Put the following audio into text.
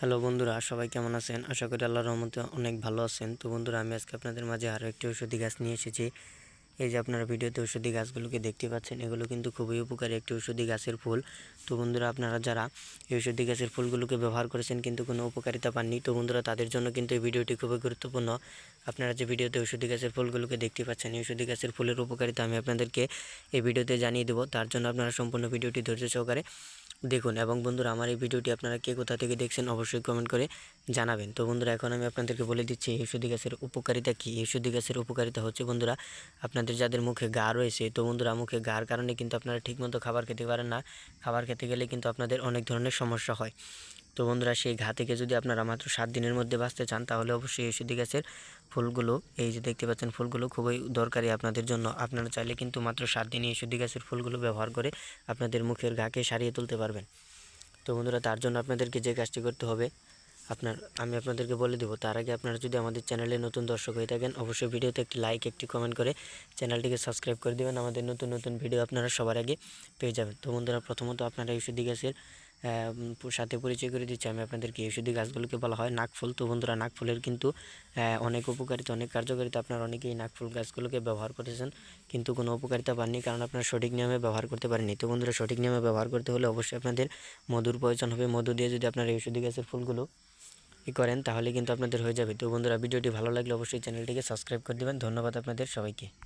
Hello বন্ধুরা, সবাই কেমন আছেন? আশা করি আল্লাহর রহমতে অনেক ভালো আছেন। তো বন্ধুরা, আমি আজকে আপনাদের মাঝে আরও একটি ঔষধি গাছ নিয়ে এসেছি। এই যে আপনারা ভিডিওতে ঔষধি গাছগুলোকে দেখতে পাচ্ছেন, এগুলো কিন্তু খুবই উপকারী একটি ঔষধি গাছের ফুল। তো বন্ধুরা, আপনারা যারা এই ঔষধি গাছের ফুলগুলোকে ব্যবহার করেছেন কিন্তু কোনো উপকারিতা পাননি, তো বন্ধুরা, তাদের জন্য কিন্তু এই ভিডিওটি খুবই গুরুত্বপূর্ণ। আপনারা যে ভিডিওতে ঔষধি গাছের ফুলগুলোকে দেখতে পাচ্ছেন, এই ঔষধি গাছের ফুলের উপকারিতা আমি আপনাদেরকে এই ভিডিওতে জানিয়ে দেবো। তার জন্য আপনারা সম্পূর্ণ ভিডিওটি ধৈর্য সহকারে দেখুন, এবং বন্ধুরা, আমার এই ভিডিওটি আপনারা কে কোথা থেকে দেখছেন অবশ্যই কমেন্ট করে জানাবেন। তো বন্ধুরা, এখন আমি আপনাদেরকে বলে দিচ্ছি ঔষধি গাছের উপকারিতা কী? ঔষধি গাছের উপকারিতা হচ্ছে, বন্ধুরা, আপনাদের যাদের মুখে গা রয়েছে, তো বন্ধুরা, মুখে গার কারণে কিন্তু আপনারা ঠিকমতো খাবার খেতে পারেন না। খাবার খেতে গেলে কিন্তু আপনাদের অনেক ধরনের সমস্যা হয়। তো বন্ধুরা, সেই ঘা থেকে যদি আপনারা মাত্র সাত দিনের মধ্যে বাঁচতে চান, তাহলে অবশ্যই এই ঔষধি গাছের ফুলগুলো, এই যে দেখতে পাচ্ছেন ফুলগুলো, খুবই দরকারি আপনাদের জন্য। আপনারা চাইলে কিন্তু মাত্র সাত দিনে এই ঔষধি গাছের ফুলগুলো ব্যবহার করে আপনাদের মুখের ঘাকে সারিয়ে তুলতে পারবেন। তো বন্ধুরা, তার জন্য আপনাদেরকে যে কাজটি করতে হবে, আপনার, আমি আপনাদেরকে বলে দেবো, তার আগে আপনারা যদি আমাদের চ্যানেলে নতুন দর্শক হয়ে থাকেন, অবশ্যই ভিডিওতে একটি লাইক, একটি কমেন্ট করে চ্যানেলটিকে সাবস্ক্রাইব করে দেবেন। আমাদের নতুন নতুন ভিডিও আপনারা সবার আগে পেয়ে যাবেন। তো বন্ধুরা, প্রথমত আপনারা ঔষধি গাছের সাথে পরিচয় করে দিচ্ছি। আমি আপনাদেরকে ঔষধি গাছগুলোকে বলা হয় নাকফুল তো বন্ধুরা নাকফুলের কিন্তু অনেক উপকারিতা, অনেক কার্যকারিতা আপনারা অনেকেই নাকফুল গাছগুলোকে ব্যবহার করেছেন। কিন্তু কোনো উপকারিতা পাননি, কারণ আপনার সঠিক নিয়মে ব্যবহার করতে পারেননি। তো বন্ধুরা, সঠিক নিয়মে ব্যবহার করতে হলে অবশ্যই আপনাদের মধুর প্রয়োজন হবে। মধু দিয়ে যদি আপনারা ঔষধি গাছের ফুলগুলো ই করেন, তাহলে কিন্তু আপনাদের হয়ে যাবে। তো বন্ধুরা, ভিডিওটি ভালো লাগলে অবশ্যই চ্যানেলটিকে সাবস্ক্রাইব করে দেবেন। ধন্যবাদ আপনাদের সবাইকে।